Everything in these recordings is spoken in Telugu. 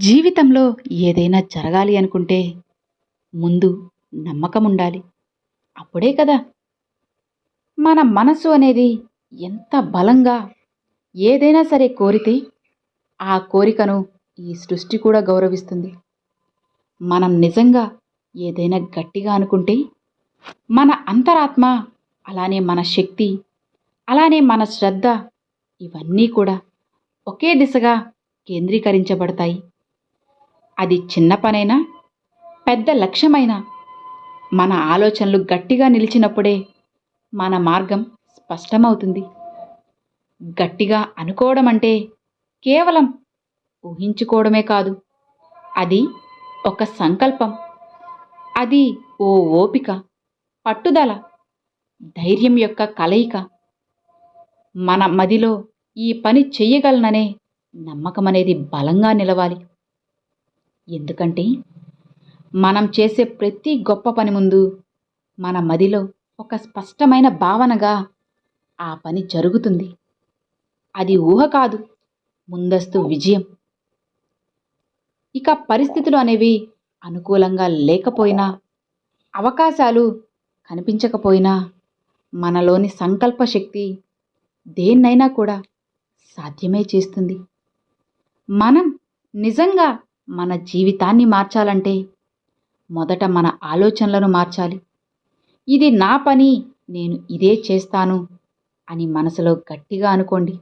జీవితంలో ఏదైనా జరగాలి అనుకుంటే ముందు నమ్మకం ఉండాలి అప్పుడే కదా. మన మనసు అనేది ఎంత బలంగా ఏదైనా సరే కోరితే ఆ కోరికను ఈ సృష్టి కూడా గౌరవిస్తుంది. మనం నిజంగా ఏదైనా గట్టిగా అనుకుంటే మన అంతరాత్మ అలానే మన శక్తి అలానే మన శ్రద్ధ ఇవన్నీ కూడా ఒకే దిశగా కేంద్రీకరించబడతాయి. అది చిన్న పనైనా పెద్ద లక్ష్యమైనా మన ఆలోచనలు గట్టిగా నిలిచినప్పుడే మన మార్గం స్పష్టమవుతుంది. గట్టిగా అనుకోవడం అంటే కేవలం ఊహించుకోవడమే కాదు అది ఒక సంకల్పం అది ఓ ఓపిక పట్టుదల ధైర్యం యొక్క కలయిక. మన మదిలో ఈ పని చెయ్యగలననే నమ్మకం అనేది బలంగా నిలవాలి. ఎందుకంటే మనం చేసే ప్రతి గొప్ప పని ముందు మన మదిలో ఒక స్పష్టమైన భావనగా ఆ పని జరుగుతుంది. అది ఊహ కాదు ముందస్తు విజయం. ఇక పరిస్థితులు అనేవి అనుకూలంగా లేకపోయినా అవకాశాలు కనిపించకపోయినా మనలోని సంకల్ప శక్తి దేన్నైనా కూడా సాధ్యమే చేస్తుంది. మనం నిజంగా మన జీవితాన్ని మార్చాలంటే మొదట మన ఆలోచనలను మార్చాలి. ఇది నా పని నేను ఇదే చేస్తాను అని మనసులో గట్టిగా అనుకోండి.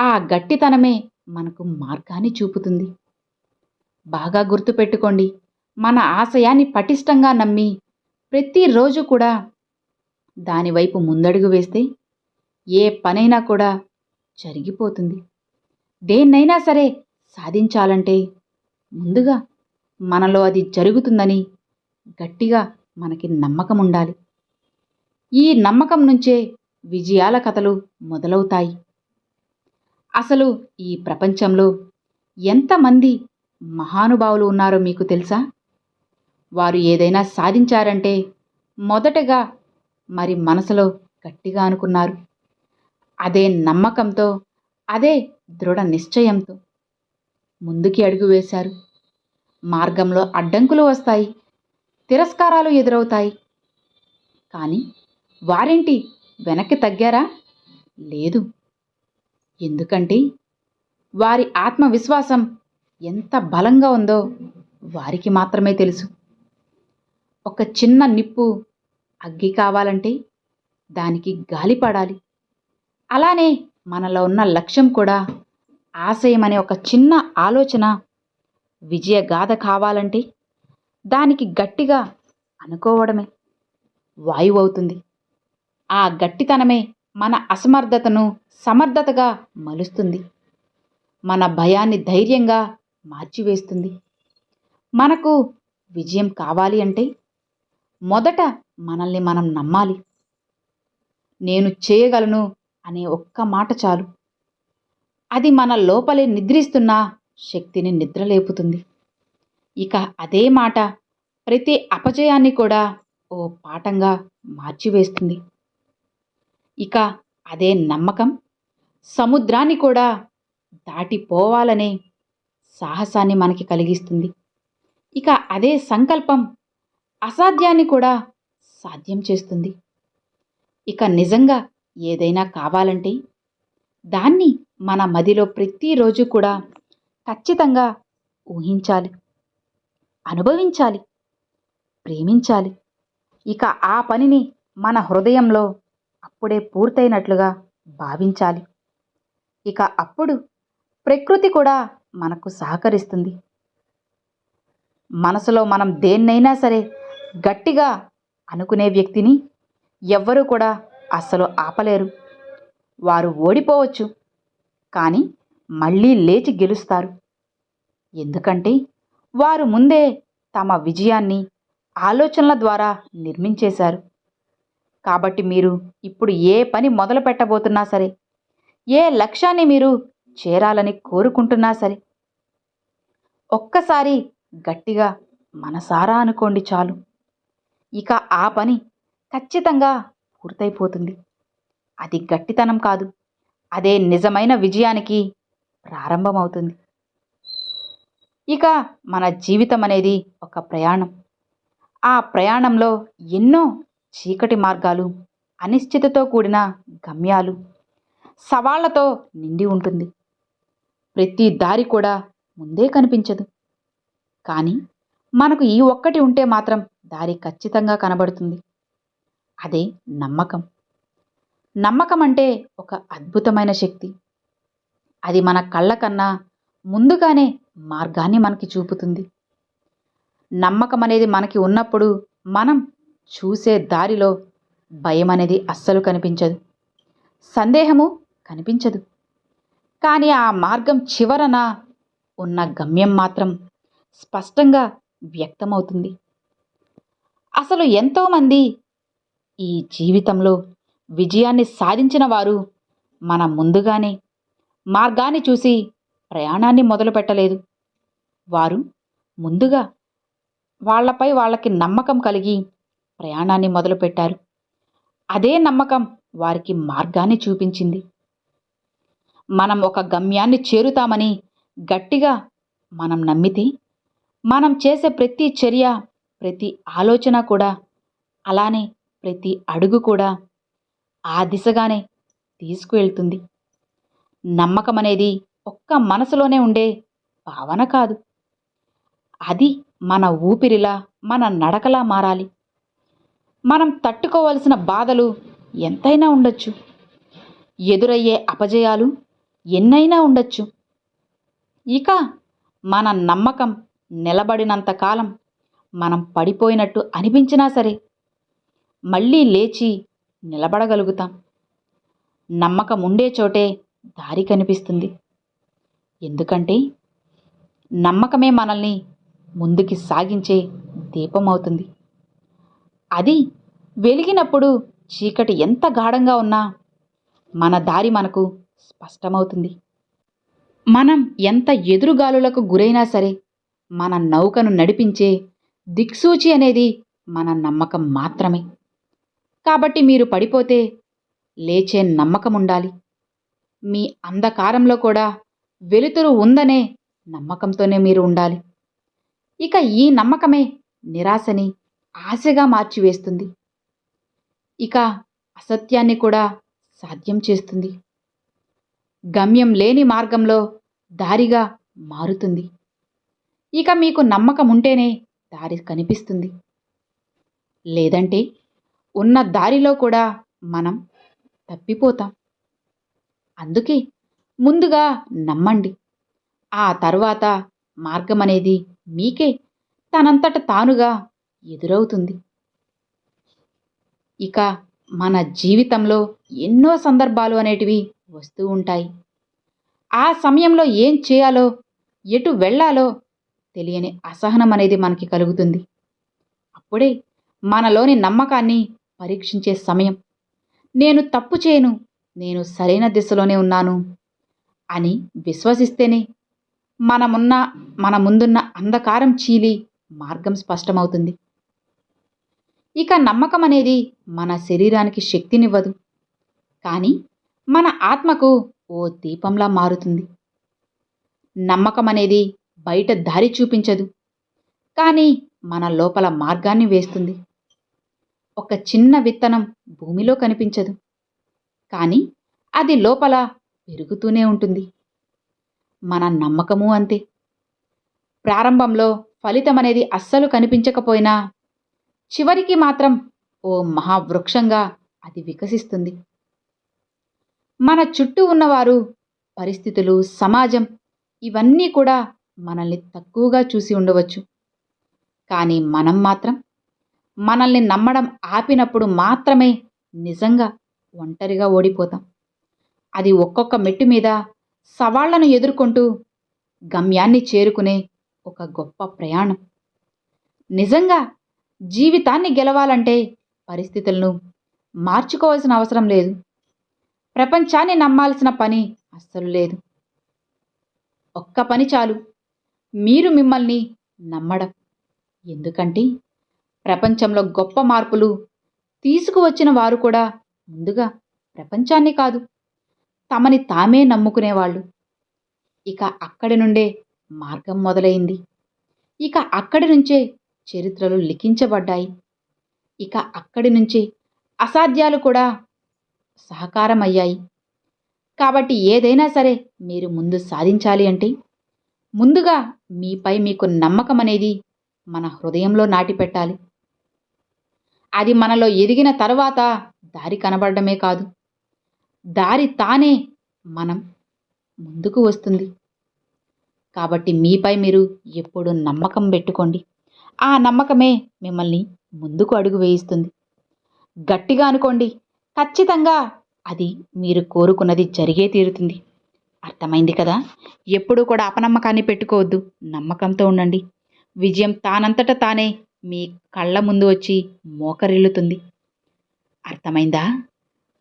ఆ గట్టితనమే మనకు మార్గాన్ని చూపుతుంది. బాగా గుర్తుపెట్టుకోండి మన ఆశయాన్ని పటిష్టంగా నమ్మి ప్రతిరోజు కూడా దానివైపు ముందడుగు వేస్తే ఏ పనైనా కూడా జరిగిపోతుంది. దేన్నైనా సరే సాధించాలంటే ముందుగా మనలో అది జరుగుతుందని గట్టిగా మనకి నమ్మకం ఉండాలి ఈ నమ్మకం నుంచే విజయాల కథలు మొదలవుతాయి. అసలు ఈ ప్రపంచంలో ఎంతమంది మహానుభావులు ఉన్నారో మీకు తెలుసా? వారు ఏదైనా సాధించారంటే మొదటగా మరి మనసులో గట్టిగా అనుకున్నారు. అదే నమ్మకంతో అదే దృఢ నిశ్చయంతో. ముందుకి అడుగు వేశారు. మార్గంలో అడ్డంకులు వస్తాయి. తిరస్కారాలు ఎదురవుతాయి. కానీ వారేంటి? వెనక్కి తగ్గారా? లేదు. ఎందుకంటే వారి ఆత్మవిశ్వాసం ఎంత బలంగా ఉందో వారికి మాత్రమే తెలుసు. ఒక చిన్న నిప్పు అగ్గి కావాలంటే దానికి గాలి పడాలి అలానే మనలో ఉన్న లక్ష్యం కూడా ఆశయం అనే ఒక చిన్న ఆలోచన విజయగాథ కావాలంటే దానికి గట్టిగా అనుకోవడమే. వాయువు అవుతుంది. ఆ గట్టితనమే మన అసమర్థతను సమర్థతగా మలుస్తుంది. మన భయాన్ని ధైర్యంగా మార్చివేస్తుంది. మనకు విజయం కావాలి అంటే మొదట మనల్ని మనం నమ్మాలి. నేను చేయగలను అనే ఒక్క మాట చాలు. అది మన లోపలే నిద్రిస్తున్న శక్తిని నిద్రలేపుతుంది. ఇక అదే మాట ప్రతి అపజయాన్ని కూడా ఓ పాఠంగా మార్చివేస్తుంది. ఇక అదే నమ్మకం సముద్రాన్ని కూడా దాటిపోవాలనే సాహసాన్ని మనకి కలిగిస్తుంది. ఇక అదే సంకల్పం అసాధ్యాన్ని కూడా సాధ్యం చేస్తుంది. ఇక నిజంగా ఏదైనా కావాలంటే దాన్ని మన మదిలో ప్రతిరోజు కూడా ఖచ్చితంగా ఊహించాలి అనుభవించాలి ప్రేమించాలి. ఇక ఆ పనిని మన హృదయంలో అప్పుడే పూర్తయినట్లుగా భావించాలి. ఇక అప్పుడు ప్రకృతి కూడా మనకు సహకరిస్తుంది. మనసులో మనం దేన్నైనా సరే గట్టిగా అనుకునే వ్యక్తిని ఎవ్వరూ కూడా అస్సలు ఆపలేరు. వారు ఓడిపోవచ్చు. కానీ మళ్ళీ లేచి గెలుస్తారు. ఎందుకంటే వారు ముందే తమ విజయాన్ని ఆలోచనల ద్వారా నిర్మించేశారు. కాబట్టి మీరు ఇప్పుడు ఏ పని మొదలు పెట్టబోతున్నా సరే ఏ లక్ష్యాన్ని మీరు చేరాలని కోరుకుంటున్నా సరే ఒక్కసారి గట్టిగా మనసారా అనుకోండి చాలు. ఇక ఆ పని ఖచ్చితంగా పూర్తయిపోతుంది. అది గట్టితనం కాదు. అదే నిజమైన విజయానికి ప్రారంభమవుతుంది. ఇక మన జీవితం అనేది ఒక ప్రయాణం. ఆ ప్రయాణంలో ఎన్నో చీకటి మార్గాలు అనిశ్చితతో కూడిన గమ్యాలు సవాళ్ళతో నిండి ఉంటుంది. ప్రతి దారి కూడా ముందే కనిపించదు. కానీ మనకు ఈ ఒక్కటి ఉంటే మాత్రం దారి ఖచ్చితంగా కనబడుతుంది. అదే నమ్మకం. నమ్మకం అంటే ఒక అద్భుతమైన శక్తి. అది మన కళ్ళ కన్నా ముందుగానే మార్గాన్ని మనకి చూపుతుంది. నమ్మకం అనేది మనకి ఉన్నప్పుడు మనం చూసే దారిలో భయం అనేది అస్సలు కనిపించదు. సందేహము కనిపించదు. కానీ ఆ మార్గం చివరన ఉన్న గమ్యం మాత్రం స్పష్టంగా వ్యక్తమవుతుంది. అసలు ఎంతోమంది ఈ జీవితంలో విజయాన్ని సాధించిన వారు మన ముందుగానే. మార్గాన్ని చూసి ప్రయాణాన్ని మొదలుపెట్టలేదు. వారు ముందుగా వాళ్ళపై వాళ్ళకి నమ్మకం కలిగి ప్రయాణాన్ని మొదలుపెట్టారు. అదే నమ్మకం వారికి మార్గాన్ని చూపించింది. మనం ఒక గమ్యాన్ని చేరుతామని గట్టిగా మనం నమ్మితే మనం చేసే ప్రతి చర్య ప్రతి ఆలోచన కూడా అలానే ప్రతి అడుగు కూడా ఆ దిశగానే తీసుకువెళ్తుంది. నమ్మకం అనేది ఒక్క మనసులోనే ఉండే భావన కాదు. అది మన ఊపిరిలా మన నడకలా మారాలి. మనం తట్టుకోవలసిన బాధలు ఎంతైనా ఉండొచ్చు. ఎదురయ్యే అపజయాలు ఎన్నైనా ఉండొచ్చు. ఇక మన నమ్మకం నిలబడినంత కాలం మనం పడిపోయినట్టు అనిపించినా సరే మళ్ళీ లేచి నిలబడగలుగుతాం. నమ్మకం ఉండే చోటే దారి కనిపిస్తుంది. ఎందుకంటే నమ్మకమే మనల్ని ముందుకి సాగించే దీపం అవుతుంది అది వెలిగినప్పుడు చీకటి ఎంత గాఢంగా ఉన్నా మన దారి మనకు స్పష్టమవుతుంది. మనం ఎంత ఎదురుగాలులకు గురైనా సరే మన నౌకను నడిపించే దిక్సూచి అనేది మన నమ్మకం మాత్రమే. కాబట్టి మీరు పడిపోతే లేచే నమ్మకం ఉండాలి మీ అంధకారంలో కూడా వెలుతురు ఉందనే నమ్మకంతోనే మీరు ఉండాలి. ఇక ఈ నమ్మకమే నిరాశని ఆశగా మార్చివేస్తుంది. ఇక అసత్యాన్ని కూడా సాధ్యం చేస్తుంది. గమ్యం లేని మార్గంలో దారిగా మారుతుంది. ఇక మీకు నమ్మకం ఉంటేనే దారి కనిపిస్తుంది. లేదంటే ఉన్న దారిలో కూడా మనం తప్పిపోతాం. అందుకే ముందుగా నమ్మండి. ఆ తర్వాత మార్గం అనేది మీకే. తనంతట తానుగా ఎదురవుతుంది. ఇక మన జీవితంలో ఎన్నో సందర్భాలు అనేటివి వస్తూ ఉంటాయి. ఆ సమయంలో ఏం చేయాలో ఎటు వెళ్ళాలో తెలియని అసహనం అనేది మనకి కలుగుతుంది. అప్పుడే మనలోని నమ్మకాన్ని పరీక్షించే సమయం. నేను తప్పు చేయను. నేను సరైన దిశలోనే ఉన్నాను. అని విశ్వసిస్తేనే మనమున్న మన ముందున్న అంధకారం చీలి మార్గం స్పష్టమవుతుంది. ఇక నమ్మకం అనేది మన శరీరానికి శక్తినివ్వదు. కానీ మన ఆత్మకు ఓ దీపంలా మారుతుంది. నమ్మకం అనేది బయట దారి చూపించదు. కానీ మన లోపల మార్గాన్ని వేస్తుంది. ఒక చిన్న విత్తనం భూమిలో కనిపించదు. కానీ అది లోపల పెరుగుతూనే ఉంటుంది. మన నమ్మకము అంతే. ప్రారంభంలో ఫలితం అనేది అస్సలు కనిపించకపోయినా చివరికి మాత్రం ఓ మహావృక్షంగా అది వికసిస్తుంది. మన చుట్టూ ఉన్నవారు పరిస్థితులు సమాజం ఇవన్నీ కూడా మనల్ని తక్కువగా చూసి ఉండవచ్చు. కానీ మనం మాత్రం మనల్ని నమ్మడం ఆపినప్పుడు మాత్రమే నిజంగా ఒంటరిగా ఓడిపోతాం. అది ఒక్కొక్క మెట్టు మీద సవాళ్ళను ఎదుర్కొంటూ గమ్యాన్ని చేరుకునే ఒక గొప్ప ప్రయాణం. నిజంగా జీవితాన్ని గెలవాలంటే పరిస్థితులను మార్చుకోవాల్సిన అవసరం లేదు. ప్రపంచాన్ని నమ్మాల్సిన పని అస్సలు లేదు. ఒక్క పని చాలు. మీరు మిమ్మల్ని నమ్మడం. ఎందుకంటే ప్రపంచంలో గొప్ప మార్పులు తీసుకువచ్చిన వారు కూడా ముందుగా ప్రపంచాన్ని కాదు తమని తామే నమ్ముకునేవాళ్ళు. ఇక అక్కడి నుండే మార్గం మొదలైంది. ఇక అక్కడి నుంచే చరిత్రలు లిఖించబడ్డాయి. ఇక అక్కడి నుంచే అసాధ్యాలు కూడా సహకారమయ్యాయి కాబట్టి ఏదైనా సరే మీరు ముందు సాధించాలి అంటే ముందుగా మీపై మీకు నమ్మకం అనేది మన హృదయంలో నాటిపెట్టాలి. అది మనలో ఎదిగిన తర్వాత దారి కనబడమే కాదు. దారి తానే మనం ముందుకు వస్తుంది. కాబట్టి మీపై మీరు ఎప్పుడు నమ్మకం పెట్టుకోండి. ఆ నమ్మకమే మిమ్మల్ని ముందుకు అడుగు వేయిస్తుంది. గట్టిగా అనుకోండి ఖచ్చితంగా అది మీరు కోరుకున్నది జరిగే తీరుతుంది. అర్థమైంది కదా? ఎప్పుడూ కూడా అపనమ్మకాన్ని పెట్టుకోవద్దు. నమ్మకంతో ఉండండి. విజయం తానంతట తానే మీ కళ్ళ ముందు వచ్చి మోకరిల్లుతుంది. అర్థమైందా?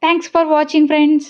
Thanks for watching friends